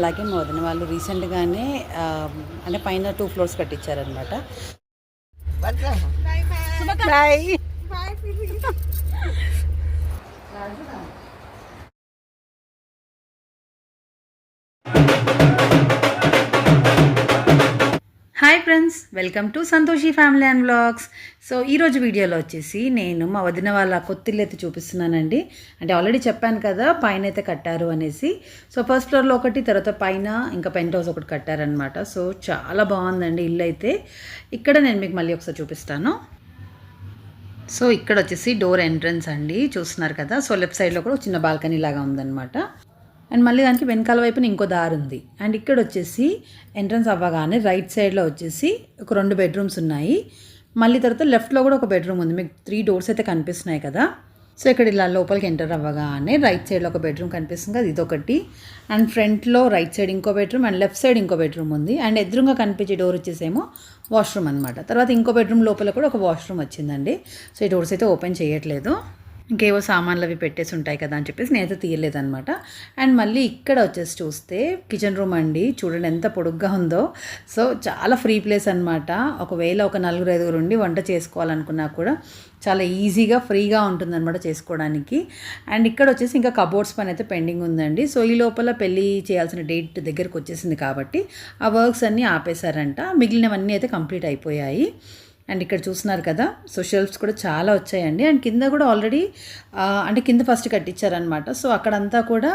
అలాగే మా వదిన వాళ్ళు రీసెంట్గానే అంటే పైన two floors కట్టించారనమాట bye hi friends welcome to Santhoshi family and blogs so ఈరోజు వీడియోలో వచ్చేసి నేను మా వదిన వాళ్ళ కొత్తిల్లు అయితే చూపిస్తున్నానండి. అంటే ఆల్రెడీ చెప్పాను కదా పైన అయితే కట్టారు అనేసి. సో ఫస్ట్ ఫ్లోర్లో ఒకటి తర్వాత పైన ఇంకా పెంట్ హౌస్ ఒకటి కట్టారనమాట సో చాలా బాగుందండి ఇల్లు అయితే. ఇక్కడ నేను మీకు మళ్ళీ ఒకసారి చూపిస్తాను. సో ఇక్కడ వచ్చేసి డోర్ ఎంట్రన్స్ అండి. చూస్తున్నారు కదా? సో లెఫ్ట్ సైడ్లో కూడా చిన్న బాల్కనీ లాగా ఉందన్నమాట. అండ్ మళ్ళీ దానికి వెనకాల వైపున ఇంకో దారి ఉంది. అండ్ ఇక్కడ వచ్చేసి ఎంట్రన్స్ అవ్వగానే రైట్ సైడ్లో వచ్చేసి ఒక రెండు బెడ్రూమ్స్ ఉన్నాయి. మళ్ళీ తర్వాత లెఫ్ట్లో కూడా ఒక బెడ్రూమ్ ఉంది. మీకు త్రీ డోర్స్ అయితే కనిపిస్తున్నాయి కదా. సో ఇక్కడ ఇలా లోపలికి ఎంటర్ అవ్వగానే రైట్ సైడ్లో ఒక బెడ్రూమ్ కనిపిస్తుంది కదా ఇదొకటి. అండ్ ఫ్రంట్లో రైట్ సైడ్ ఇంకో బెడ్రూమ్ అండ్ లెఫ్ట్ సైడ్ ఇంకో బెడ్రూమ్ ఉంది. అండ్ ఎదురుగా కనిపించే డోర్ వచ్చేసేమో వాష్రూమ్ అనమాట తర్వాత ఇంకో బెడ్రూమ్ లోపల కూడా ఒక వాష్రూమ్ వచ్చిందండి. సో ఈ డోర్స్ అయితే ఓపెన్ చేయట్లేదు. ఇంకేవో సామాన్లు అవి పెట్టేసి ఉంటాయి కదా అని చెప్పేసి నేనైతే తీయలేదనమాట అండ్ మళ్ళీ ఇక్కడ వచ్చేసి చూస్తే కిచెన్ రూమ్ అండి. చూడండి ఎంత పొడుగ్గా ఉందో. సో చాలా ఫ్రీ ప్లేస్ అనమాట ఒకవేళ ఒక నలుగురు ఐదుగురు ఉండి వంట చేసుకోవాలనుకున్నా కూడా చాలా ఈజీగా ఫ్రీగా ఉంటుందన్నమాట చేసుకోవడానికి. అండ్ ఇక్కడ వచ్చేసి ఇంకా కబోర్డ్స్ పని అయితే పెండింగ్ ఉందండి. సో ఈ లోపల పెళ్ళి చేయాల్సిన డేట్ దగ్గరకు వచ్చేసింది కాబట్టి ఆ వర్క్స్ అన్నీ ఆపేశారంట. మిగిలినవన్నీ అయితే కంప్లీట్ అయిపోయాయి. అండ్ ఇక్కడ చూస్తున్నారు కదా సో షెల్ఫ్స్ కూడా చాలా వచ్చాయండి. అండ్ కింద కూడా ఆల్రెడీ అంటే కింద ఫస్ట్ కట్టించారనమాట సో అక్కడంతా కూడా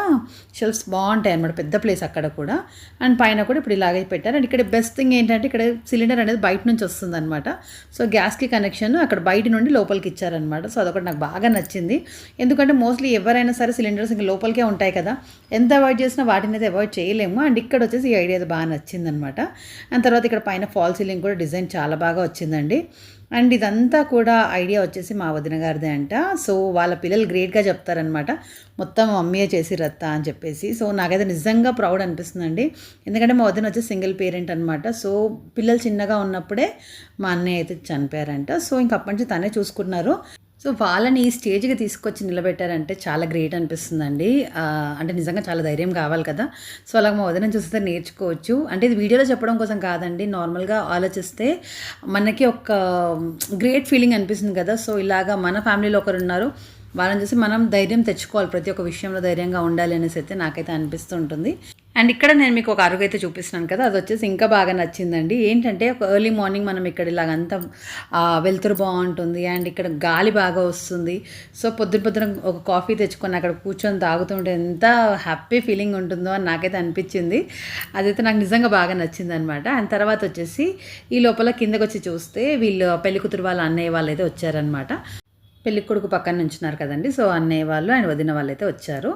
షెల్ఫ్స్ బాగుంటాయి అనమాట పెద్ద ప్లేస్ అక్కడ కూడా. అండ్ పైన కూడా ఇప్పుడు ఇలాగే పెట్టారు. అండ్ ఇక్కడ బెస్ట్ థింగ్ ఏంటంటే ఇక్కడ సిలిండర్ అనేది బయట నుంచి వస్తుంది అనమాట సో గ్యాస్కి కనెక్షన్ అక్కడ బయట నుండి లోపలికి ఇచ్చారనమాట సో అదొకటి నాకు బాగా నచ్చింది. ఎందుకంటే మోస్ట్లీ ఎవరైనా సరే సిలిండర్స్ ఇంకా లోపలికే ఉంటాయి కదా ఎంత అవాయిడ్ చేసినా వాటిని అయితే అవాయిడ్ చేయలేము. అండ్ ఇక్కడ వచ్చేసి ఈ ఐడియా అయితే బాగా నచ్చిందనమాట అండ్ తర్వాత ఇక్కడ పైన ఫాల్ సీలింగ్ కూడా డిజైన్ చాలా బాగా వచ్చిందండి. అండ్ ఇదంతా కూడా ఐడియా వచ్చేసి మా వదిన గారిదే అంట. సో వాళ్ళ పిల్లలు గ్రేట్గా చెప్తారనమాట మొత్తం మమ్మీయే చేసి రత్త అని చెప్పేసి. సో నాకైతే నిజంగా ప్రౌడ్ అనిపిస్తుందండి. ఎందుకంటే మా వదిన వచ్చి సింగిల్ పేరెంట్ అనమాట సో పిల్లలు చిన్నగా ఉన్నప్పుడే మా అన్నయ్య అయితే చనిపోయారంట. సో ఇంకప్పటి నుంచి తనే చూసుకున్నారు సో వాళ్ళని ఈ స్టేజ్కి తీసుకొచ్చి నిలబెట్టారంటే చాలా గ్రేట్ అనిపిస్తుందండి. అంటే నిజంగా చాలా ధైర్యం కావాలి కదా. సో అలాగ మా వదిన చూస్తే నేర్చుకోవచ్చు. అంటే ఇది వీడియోలో చెప్పడం కోసం కాదండి నార్మల్గా ఆలోచిస్తే మనకి ఒక గ్రేట్ ఫీలింగ్ అనిపిస్తుంది కదా. సో ఇలాగా మన ఫ్యామిలీలో ఒకరు ఉన్నారు వాళ్ళని చూసి మనం ధైర్యం తెచ్చుకోవాలి ప్రతి ఒక్క విషయంలో ధైర్యంగా ఉండాలి అనేసి అయితే నాకైతే అనిపిస్తుంటుంది అండ్ ఇక్కడ నేను మీకు ఒక అరుగు అయితే చూపిస్తున్నాను కదా అది వచ్చేసి ఇంకా బాగా నచ్చిందండి. ఏంటంటే ఒక ఎర్లీ మార్నింగ్ మనం ఇక్కడ ఇలాగంతా ఆ, వెలుతురు బాగుంటుంది అండ్ ఇక్కడ గాలి బాగా వస్తుంది. సో పొద్దున పొద్దున ఒక కాఫీ తెచ్చుకొని అక్కడ కూర్చొని తాగుతుంటే ఎంత హ్యాపీ ఫీలింగ్ ఉంటుందో అని నాకైతే అనిపించింది. అదైతే నాకు నిజంగా బాగా నచ్చింది అనమాట అండ్ తర్వాత వచ్చేసి ఈ లోపల కిందకు వచ్చి చూస్తే వీళ్ళు పెళ్ళి కూతురు వాళ్ళ అన్నయ్య వాళ్ళు అయితే వచ్చారనమాట పెళ్ళి కొడుకు పక్కన నుంచున్నారు కదండి సో అన్నయ్య వాళ్ళు అండ్ వదిన వాళ్ళు అయితే వచ్చారు.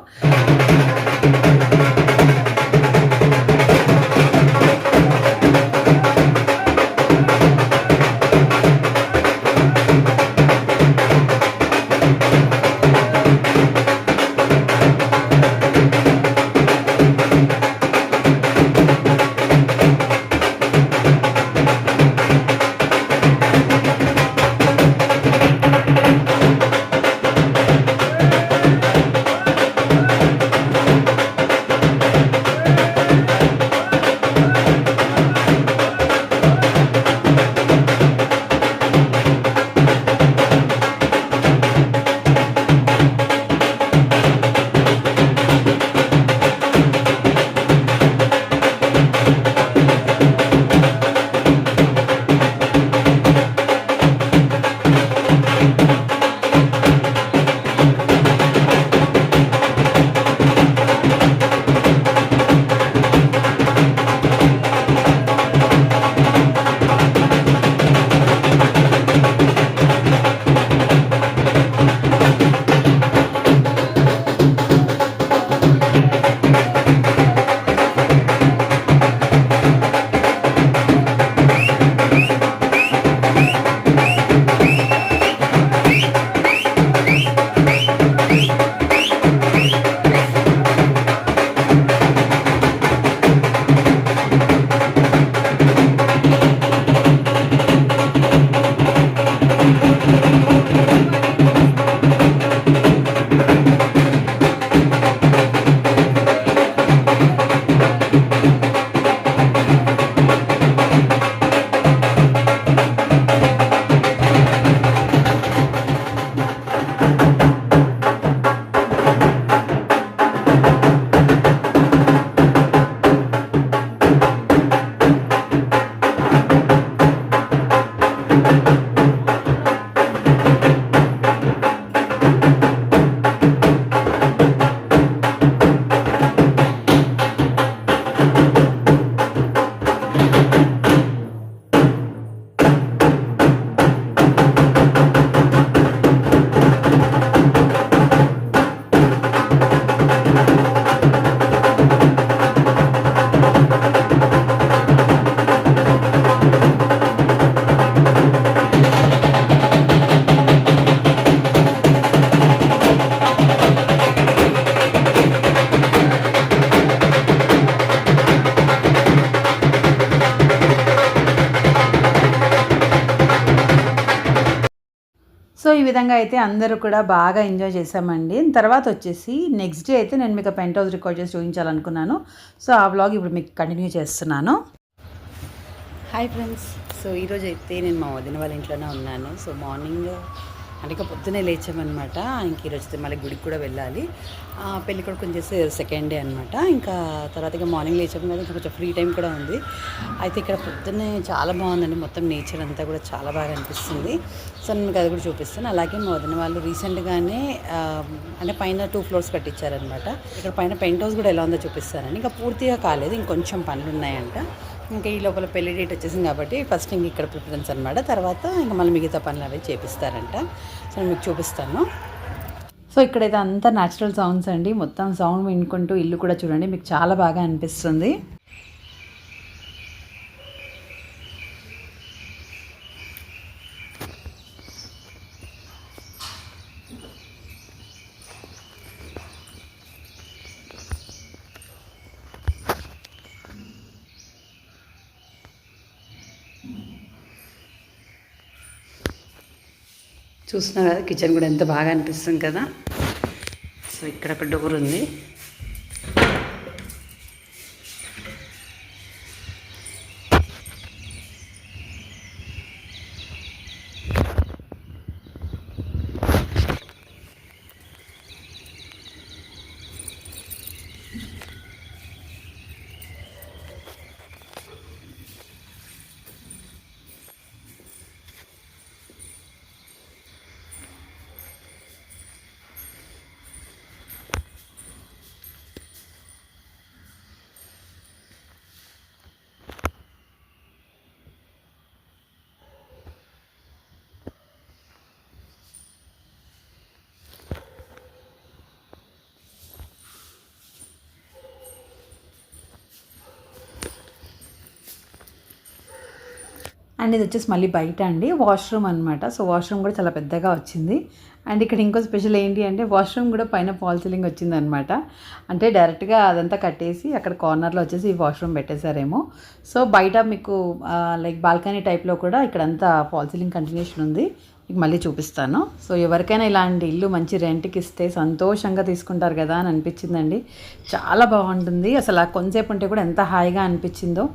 విధంగా అయితే అందరూ కూడా బాగా ఎంజాయ్ చేసామండి తర్వాత వచ్చేసి నెక్స్ట్ డే అయితే నేను మీకు పెంట్ హౌస్ రికార్డ్ చేసి చూపించాలనుకున్నాను. సో ఆ వ్లాగ్ ఇప్పుడు మీకు కంటిన్యూ చేస్తున్నాను. హాయ్ ఫ్రెండ్స్ సో ఈరోజు అయితే నేను మా వదిన వాళ్ళ ఇంట్లోనే ఉన్నాను. సో మార్నింగ్ అంటే ఇంకా పొద్దునే లేచామన్నమాట. ఇంక ఈరోజు మళ్ళీ గుడికి కూడా వెళ్ళాలి. పెళ్ళి కూడా కొంచెం సెకండ్ డే అనమాట ఇంకా తర్వాత ఇక మార్నింగ్ లేచాము కదా ఇంకా కొంచెం ఫ్రీ టైం కూడా ఉంది. అయితే ఇక్కడ పొద్దున్నే చాలా బాగుందండి. మొత్తం నేచర్ అంతా కూడా చాలా బాగా అనిపిస్తుంది. సో నేను అది కూడా చూపిస్తాను. అలాగే మా వదిన వాళ్ళు రీసెంట్గానే అంటే పైన టూ ఫ్లోర్స్ కట్టించారనమాట ఇక్కడ పైన పెంట్ హౌస్ కూడా ఎలా ఉందో చూపిస్తానని ఇంకా పూర్తిగా కాలేదు ఇంకొంచెం పనులు ఉన్నాయంట. ఇంకా ఈ లోపల పెళ్ళి డేట్ వచ్చేసింది కాబట్టి ఫస్ట్ ఇంక ఇక్కడ ప్రిఫరెన్స్ అనమాట తర్వాత ఇంకా మళ్ళీ మిగతా పనులు అవి చేపిస్తారంట. సో మీకు చూపిస్తాను. సో ఇక్కడైతే అంతా న్యాచురల్ సౌండ్స్ అండి. మొత్తం సౌండ్ వినుకుంటూ ఇల్లు కూడా చూడండి. మీకు చాలా బాగా అనిపిస్తుంది. చూస్తున్నా కదా కిచెన్ కూడా ఎంత బాగా అనిపిస్తుంది కదా. సో ఇక్కడ ఒక డోర్ ఉంది. అండ్ ఇది వచ్చేసి మళ్ళీ బయట అండి. వాష్రూమ్ అనమాట సో వాష్రూమ్ కూడా చాలా పెద్దగా వచ్చింది. అండ్ ఇక్కడ ఇంకో స్పెషల్ ఏంటి అంటే వాష్రూమ్ కూడా పైన ఫాల్ సీలింగ్ వచ్చింది అనమాట అంటే డైరెక్ట్గా అదంతా కట్టేసి అక్కడ కార్నర్లో వచ్చేసి ఈ వాష్రూమ్ పెట్టేశారేమో. సో బయట మీకు లైక్ బాల్కనీ టైప్లో కూడా ఇక్కడంతా ఫాల్ సీలింగ్ కంటిన్యూషన్ ఉంది. మీకు మళ్ళీ చూపిస్తాను. సో ఎవరికైనా ఇలాంటి ఇల్లు మంచి రెంట్కి ఇస్తే సంతోషంగా తీసుకుంటారు కదా అని అనిపించిందండి. చాలా బాగుంటుంది. అసలు కొంతసేపు ఉంటే కూడా ఎంత హాయిగా అనిపించిందో.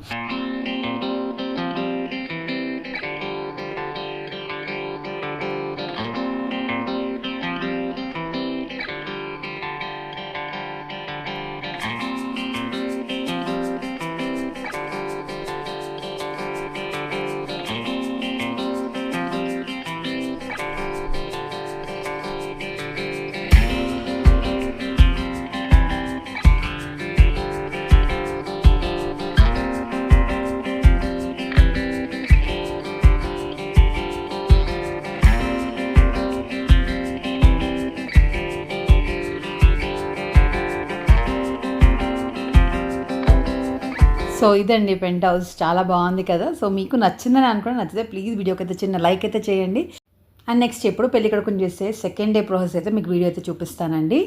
సో ఇదండి పెంట్ హౌస్. చాలా బాగుంది కదా. సో మీకు నచ్చిందని అనుకుని నచ్చితే ప్లీజ్ వీడియోకి అయితే చిన్న లైక్ అయితే చేయండి. అండ్ నెక్స్ట్ ఎప్పుడు పెళ్ళి కొడుకుని చేస్తే సెకండ్ డే ప్రాసెస్ అయితే మీకు వీడియో అయితే చూపిస్తానండి.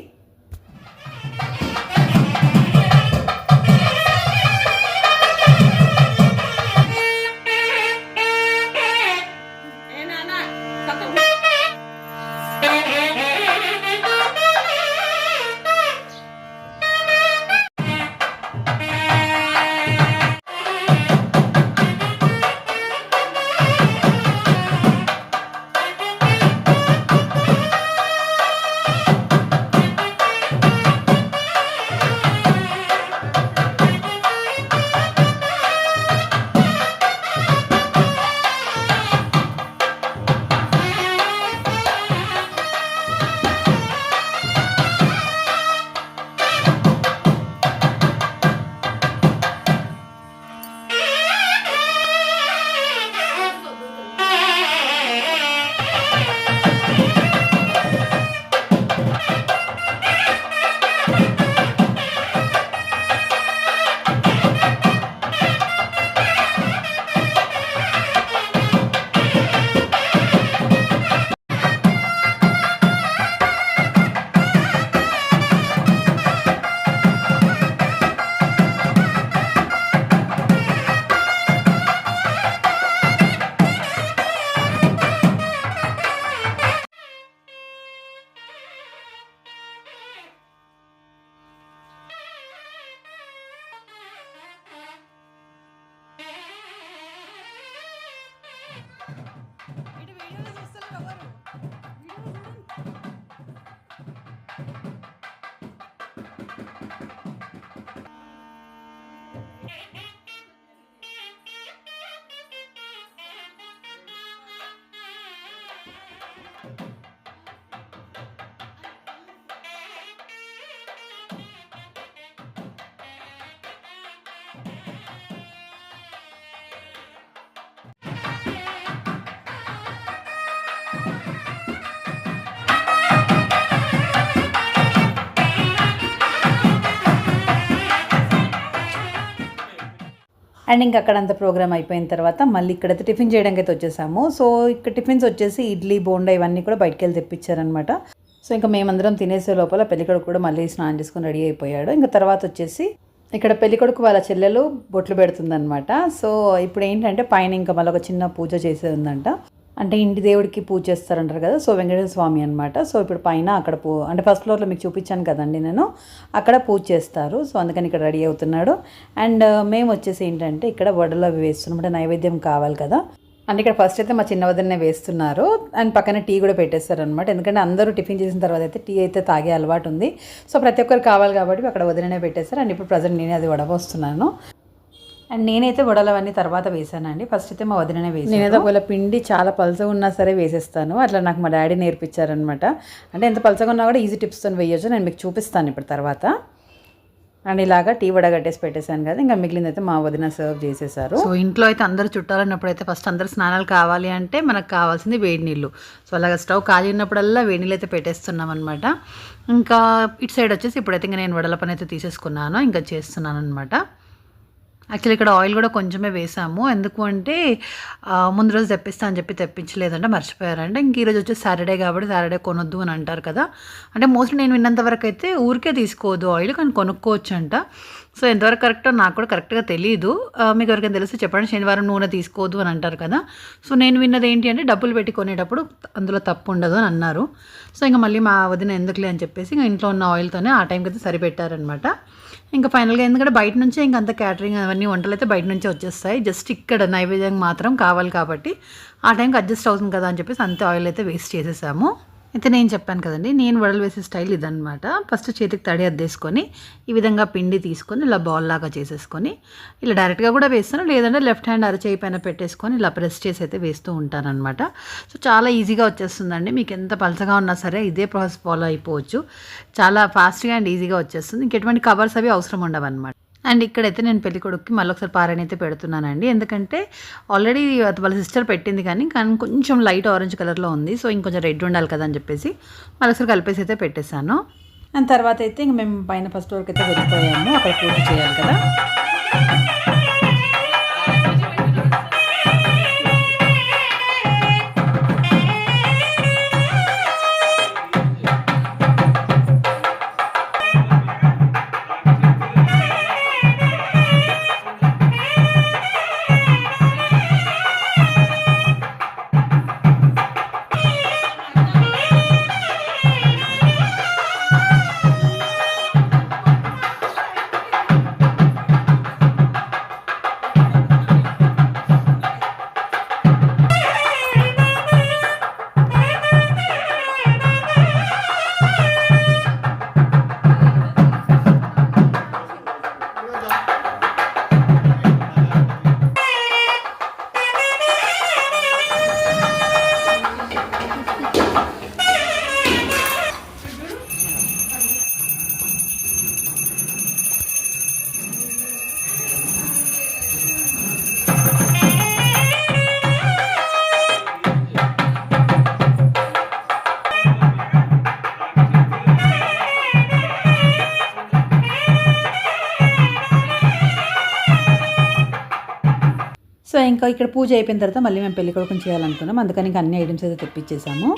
అండ్ ఇంకా అక్కడంతా ప్రోగ్రామ్ అయిపోయిన తర్వాత మళ్ళీ ఇక్కడైతే టిఫిన్ చేయడానికి అయితే వచ్చేసాము. సో ఇక్కడ టిఫిన్స్ వచ్చేసి ఇడ్లీ బోండా ఇవన్నీ కూడా బయటికి వెళ్ళి తెప్పించారనమాట సో ఇంకా మేమందరం తినేసే లోపల పెళ్ళికొడుకు కూడా మళ్ళీ స్నానం చేసుకుని రెడీ అయిపోయాడు. ఇంకా తర్వాత వచ్చేసి ఇక్కడ పెళ్ళికొడుకు వాళ్ళ చెల్లెలు బొట్లు పెడుతుందనమాట సో ఇప్పుడు ఏంటంటే పైన ఇంకా మళ్ళీ ఒక చిన్న పూజ చేసేది ఉందంట. అంటే ఇంటి దేవుడికి పూజ చేస్తారంటారు కదా సో వెంకటేశ్వర స్వామి అనమాట సో ఇప్పుడు పైన అక్కడ పూ అంటే ఫస్ట్ ఫ్లోర్లో మీకు చూపించాను కదండి నేను. అక్కడ పూజ చేస్తారు. సో అందుకని ఇక్కడ రెడీ అవుతున్నాడు. అండ్ uh, మేము వచ్చేసి ఏంటంటే ఇక్కడ వడలు అవి వేస్తున్నాం. అంటే నైవేద్యం కావాలి కదా. అంటే ఇక్కడ ఫస్ట్ అయితే మా చిన్న వదిన వేస్తున్నారు. అండ్ పక్కన టీ కూడా పెట్టేస్తారు అనమాట ఎందుకంటే అందరూ టిఫిన్ చేసిన తర్వాత అయితే టీ అయితే తాగే అలవాటు ఉంది. సో ప్రతి ఒక్కరు కావాలి కాబట్టి అక్కడ వదిననే పెట్టేస్తారు. అండ్ ఇప్పుడు ప్రజెంట్ నేనే అది వడబోస్తున్నాను అండ్ నేనైతే వడలు అవన్నీ తర్వాత వేసానండి. ఫస్ట్ అయితే మా వదిననే వేసాను నేనైతే ఒకవేళ పిండి చాలా పలసగా ఉన్నా సరే వేసేస్తాను. అట్లా నాకు మా డాడీ నేర్పించారనమాట అంటే ఎంత పలసగా ఉన్నా కూడా ఈజీ టిప్స్తో వేయొచ్చు. నేను మీకు చూపిస్తాను ఇప్పుడు తర్వాత. అండ్ ఇలాగా టీ వడగట్టేసి పెట్టేశాను కదా ఇంకా మిగిలింది అయితే మా వదిన సర్వ్ చేసేసారు. సో ఇంట్లో అయితే అందరూ చుట్టాలన్నప్పుడు అయితే ఫస్ట్ అందరు స్నానాలు కావాలి అంటే మనకు కావాల్సింది వేడి నీళ్ళు. సో అలాగా స్టవ్ ఖాళీ ఉన్నప్పుడల్లా వేడి నీళ్ళు అయితే పెట్టేస్తున్నాం అనమాట ఇంకా ఇటు సైడ్ వచ్చేసి ఇప్పుడైతే ఇంకా నేను వడల పని అయితే తీసేసుకున్నాను. ఇంకా చేస్తున్నాను అనమాట యాక్చువల్లీ ఇక్కడ ఆయిల్ కూడా కొంచెమే వేసాము. ఎందుకు అంటే ముందు రోజు తెప్పిస్తా అని చెప్పి తెప్పించలేదంటే మర్చిపోయారంటే. ఇంక ఈరోజు వచ్చి సాటర్డే కాబట్టి సాటర్డే కొనొద్దు అని అంటారు కదా. అంటే మోస్ట్లీ నేను విన్నంత వరకు అయితే ఊరికే తీసుకోవద్దు ఆయిల్ కానీ కొనుక్కోవచ్చు అంట సో ఎంతవరకు కరెక్టో నాకు కూడా కరెక్ట్గా తెలియదు మీకు ఎవరికైనా తెలిస్తే చెప్పండి. శనివారం నూనె తీసుకోవద్దు అని అంటారు కదా. సో నేను విన్నది ఏంటి అంటే డబ్బులు పెట్టి కొనేటప్పుడు అందులో తప్పు ఉండదు అని అన్నారు. సో ఇంకా మళ్ళీ మా వదిన ఎందుకులే అని చెప్పేసి ఇంకా ఇంట్లో ఉన్న ఆయిల్తోనే ఆ టైంకి అయితే సరిపెట్టారనమాట ఇంకా ఫైనల్గా ఎందుకంటే బయట నుంచే ఇంక అంత క్యాటరింగ్ అవన్నీ వంటలు అయితే బయట నుంచే వచ్చేస్తాయి. జస్ట్ ఇక్కడ నైవేద్యం మాత్రం కావాలి కాబట్టి ఆ టైంకి అడ్జస్ట్ అవుతుంది కదా అని చెప్పేసి అంతే ఆయిల్ అయితే వేస్ట్ చేసేసాము. అయితే నేను చెప్పాను కదండి నేను వడలు వేసే స్టైల్ ఇదనమాట ఫస్ట్ చేతికి తడి అద్దేసుకొని ఈ విధంగా పిండి తీసుకొని ఇలా బాల్ లాగా చేసేసుకొని ఇలా డైరెక్ట్గా కూడా వేస్తాను లేదంటే లెఫ్ట్ హ్యాండ్ అరచేయి పైన పెట్టేసుకొని ఇలా ప్రెస్ చేసి అయితే వేస్తూ ఉంటానన్నమాట. సో చాలా ఈజీగా వచ్చేస్తుందండి. మీకు ఎంత పలసగా ఉన్నా సరే ఇదే ప్రాసెస్ ఫాలో అయిపోవచ్చు. చాలా ఫాస్ట్గా అండ్ ఈజీగా వచ్చేస్తుంది. ఇంకెటువంటి కవర్స్ అవి అవసరం ఉండవన్నమాట. అండ్ ఇక్కడైతే నేను పెళ్ళి కొడుకుకి మళ్ళీ ఒకసారి పారాయణ అయితే పెడుతున్నానండి. ఎందుకంటే ఆల్రెడీ వాళ్ళ సిస్టర్ పెట్టింది కానీ కానీ కొంచెం లైట్ ఆరెంజ్ కలర్లో ఉంది. సో ఇంకొంచెం రెడ్ ఉండాలి కదా అని చెప్పేసి మళ్ళీ ఒకసారి కలిపేసి అయితే పెట్టేశాను. అండ్ తర్వాత అయితే ఇంక మేము పైన ఫస్ట్ వరకు అయితే వెళ్ళిపోయాము. అక్కడ పూర్తి చేయాలి కదా. ఇంకా ఇక్కడ పూజ అయిపోయిన తర్వాత మళ్ళీ మేము పెళ్ళి కొడుకుని చేయాలనుకున్నాం. అందుకని ఇంకా అన్ని ఐటమ్స్ అయితే తెప్పించేసాము.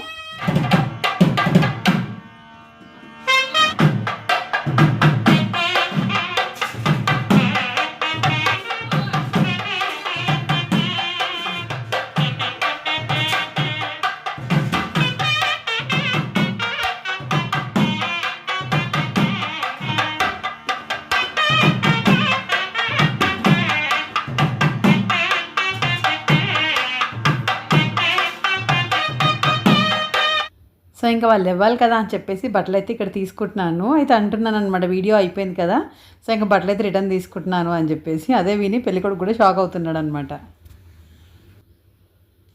ఇంకా వాళ్ళు ఇవ్వాలి కదా అని చెప్పేసి బట్టలు అయితే ఇక్కడ తీసుకుంటున్నాను. అయితే అంటున్నాను అనమాట వీడియో అయిపోయింది కదా సో ఇంకా బట్టలు అయితే రిటర్న్ తీసుకుంటున్నాను అని చెప్పేసి. అదే విని పెళ్ళికొడుకు కూడా షాక్ అవుతున్నాడు అనమాట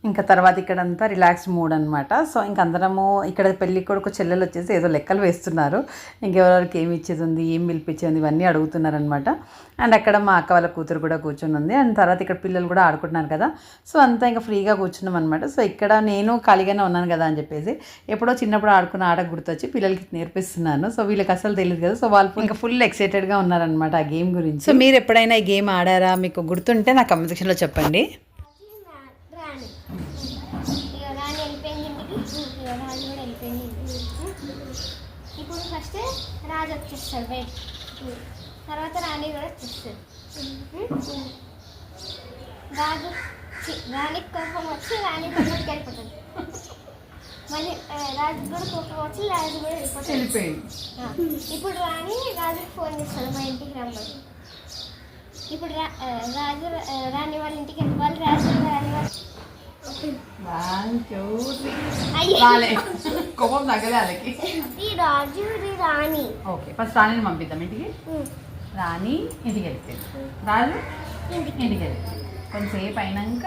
ఇంకా తర్వాత ఇక్కడంతా రిలాక్స్డ్ మూడ్ అనమాట సో ఇంక అందరము ఇక్కడ పెళ్ళి కొడుకు చెల్లెలు వచ్చేసి ఏదో లెక్కలు వేస్తున్నారు. ఇంకెవరికి ఏమి ఇచ్చేది ఉంది ఏం పిలిపించేది ఇవన్నీ అడుగుతున్నారనమాట అండ్ అక్కడ మా అక్క వాళ్ళ కూతురు కూడా కూర్చుని ఉంది. అండ్ తర్వాత ఇక్కడ పిల్లలు కూడా ఆడుకుంటున్నారు కదా. సో అంతా ఇంకా ఫ్రీగా కూర్చున్నాం అనమాట సో ఇక్కడ నేను ఖాళీగానే ఉన్నాను కదా అని చెప్పేసి ఎప్పుడో చిన్నప్పుడు ఆడుకున్న ఆట గుర్తొచ్చి పిల్లలకి నేర్పిస్తున్నాను. సో వీళ్ళకి అసలు తెలియదు కదా. సో వాళ్ళు ఇంకా ఫుల్ ఎక్సైటెడ్గా ఉన్నారనమాట ఆ గేమ్ గురించి. సో మీరు ఎప్పుడైనా ఈ గేమ్ ఆడారా? మీకు గుర్తుంటే నా కమెంట్ సెక్షన్లో చెప్పండి రాణి ఇక రాణి వెళ్ళిపోయింది ఇంటికి ఇక రాజు కూడా వెళ్ళిపోయింది ఇంటికి ఇప్పుడు ఫస్ట్ వచ్చేస్తాడు బయట తర్వాత రాణి కూడా వచ్చేస్తుంది రాజు చి- రాణికి కోపం వచ్చి రాణి పక్కకి వెళ్ళిపోతుంది. మళ్ళీ రాజు కూడా కోపం వచ్చి రాజు కూడా వెళ్ళిపోతుంది ఇప్పుడు రాణి రాజుకి ఫోన్ చేస్తాడు మా ఇంటికి రమ్మని. ఇప్పుడు రాజు రాణి వాళ్ళ ఇంటికి వెళ్ళి రాజు రాణి వాళ్ళ కోపం తగ్గలే వాళ్ళకి ఈ రాజు ఇది రాణి ఓకే ఫస్ట్ రాణిని పంపిద్దాం. ఇంటికి? రాణి ఇంటికి వెళ్ళిపోయింది రాజు ఇంటికి. వెళ్ళిపోయింది కొంతసేపు అయినాక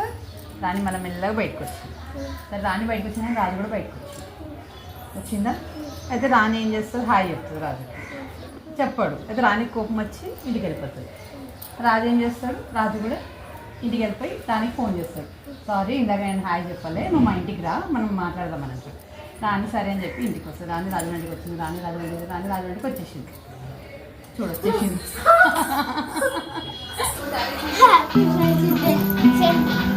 రాణి మళ్ళీ మెల్లగా బయటకు వచ్చింది సరే రాణి బయటకు వచ్చినా రాజు కూడా బయటకు వచ్చింది వచ్చిందా? అయితే రాణి ఏం చేస్తుంది? హాయ్ చెప్తుంది రాజు చెప్పాడు. అయితే రాణికి కోపం వచ్చి ఇంటికి వెళ్ళిపోతుంది. రాజు ఏం చేస్తాడు? రాజు కూడా ఇంటికి వెళ్ళిపోయి రాణికి ఫోన్ చేస్తాడు. సారీ ఇందాక నేను హాయ్ చెప్పాలి నువ్వు మా ఇంటికి రా మనం మాట్లాడదాం అని రాణి సరే అని చెప్పి ఇంటికి వస్తుంది రాణి రాజు ఇంటికి వచ్చింది రాణి రాజు ఇంటికి రాణి రాజు ఇంటికి వచ్చేసింది. చూడు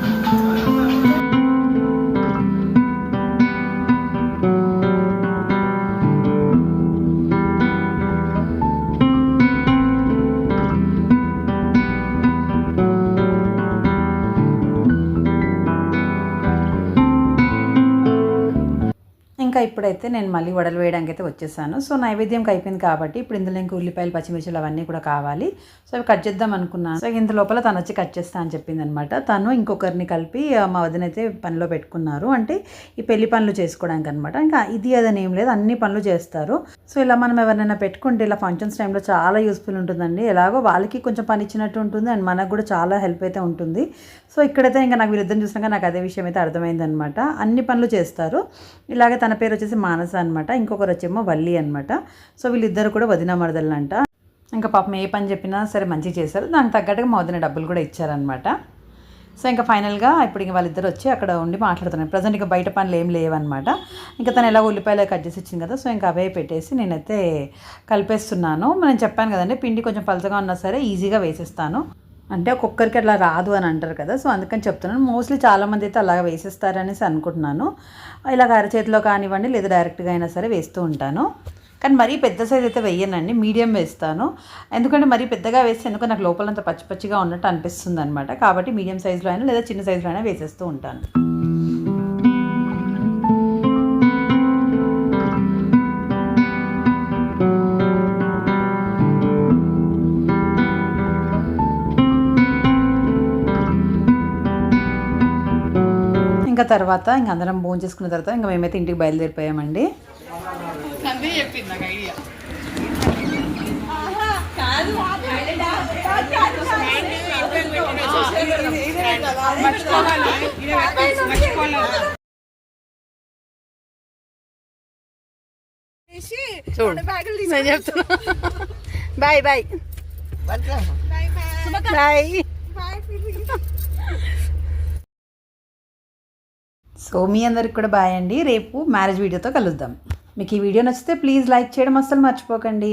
ఇంకా ఇప్పుడైతే నేను మళ్ళీ వడలు వేయడానికి అయితే వచ్చేసాను. సో నైవేద్యంకి అయిపోయింది కాబట్టి ఇప్పుడు ఇందులో ఇంకా ఉల్లిపాయలు పచ్చిమిర్చిలు అవన్నీ కూడా కావాలి. సో అవి కట్ చేద్దాం అనుకున్నాను. సో ఇంత లోపల తను వచ్చి కట్ చేస్తా అని చెప్పింది అనమాట తను ఇంకొకరిని కలిపి మా వదిన అయితే పనిలో పెట్టుకున్నారు. అంటే ఈ పెళ్ళి పనులు చేసుకోవడానికి అనమాట ఇంకా ఇది అదని ఏం లేదు. అన్ని పనులు చేస్తారు. సో ఇలా మనం ఎవరినైనా పెట్టుకుంటే ఇలా ఫంక్షన్స్ టైంలో చాలా యూస్ఫుల్ ఉంటుందండి. ఎలాగో వాళ్ళకి కొంచెం పని ఇచ్చినట్టు ఉంటుంది. అండ్ మనకు కూడా చాలా హెల్ప్ అయితే ఉంటుంది. సో ఇక్కడైతే ఇంకా నాకు వీళ్ళిద్దరిని చూసినాక నాకు అదే విషయం అయితే అర్థమైంది అనమాట అన్ని పనులు చేస్తారు. ఇలాగే తన పేరు వచ్చేసి మానస అనమాట ఇంకొకరు వచ్చేమో వల్లి అనమాట సో వీళ్ళిద్దరు కూడా వదిన మరదలంట. అంట ఇంకా పాపం ఏ పని చెప్పినా సరే మంచిగా చేశారు. దానికి తగ్గట్టుగా మా వదిన డబ్బులు కూడా ఇచ్చారనమాట సో ఇంకా ఫైనల్గా ఇప్పుడు ఇంకా వాళ్ళిద్దరు వచ్చి అక్కడ ఉండి మాట్లాడుతున్నారు. ప్రజెంట్ ఇంకా బయట పనులు ఏం లేవన్నమాట. ఇంకా తను ఎలా ఉల్లిపాయలు కట్ చేసి ఇచ్చింది కదా సో ఇంకా అవే పెట్టేసి నేనైతే కలిపేస్తున్నాను. నేను చెప్పాను కదండి పిండి కొంచెం పలచగా ఉన్నా సరే ఈజీగా వేసేస్తాను. అంటే ఒక్కొక్కరికి అట్లా రాదు అని అంటారు కదా సో అందుకని చెప్తున్నాను. మోస్ట్లీ చాలామంది అయితే అలాగ వేసేస్తారనేసి అనుకుంటున్నాను. ఇలాగ అరచేతిలో కానివ్వండి లేదా డైరెక్ట్గా అయినా సరే వేస్తూ ఉంటాను. కానీ మరీ పెద్ద సైజ్ అయితే వేయనండి మీడియం వేస్తాను. ఎందుకంటే మరీ పెద్దగా వేస్తే ఎందుకంటే నాకు లోపలంతా పచ్చి పచ్చిగా ఉన్నట్టు అనిపిస్తుంది అనమాట కాబట్టి మీడియం సైజులో అయినా లేదా చిన్న సైజులో అయినా వేసేస్తూ ఉంటాను. ఇంకా తర్వాత ఇంకా అందరం భోజనం చేసుకున్న తర్వాత ఇంకా మేమైతే ఇంటికి బయలుదేరిపోయామండి. నేను చెప్తున్నా. Bye bye. బాయ్. సో మీ అందరికి కూడా బాయ్ అండి. రేపు మ్యారేజ్ వీడియోతో కలుద్దాం. మీకు ఈ వీడియో నచ్చితే ప్లీజ్ లైక్ చేయడం అస్సలు మర్చిపోకండి.